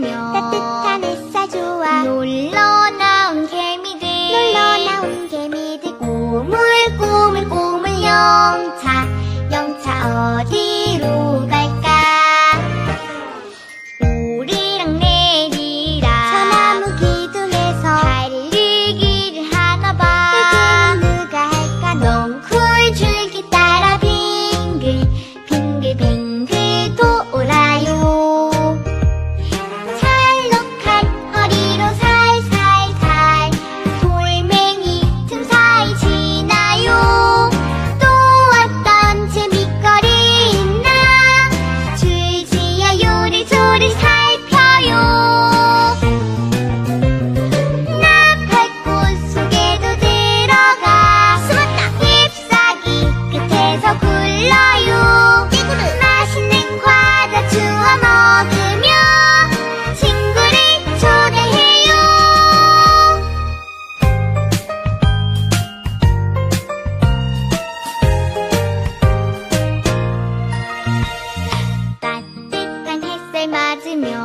따뜻한 햇살 좋아. 놀러 一秒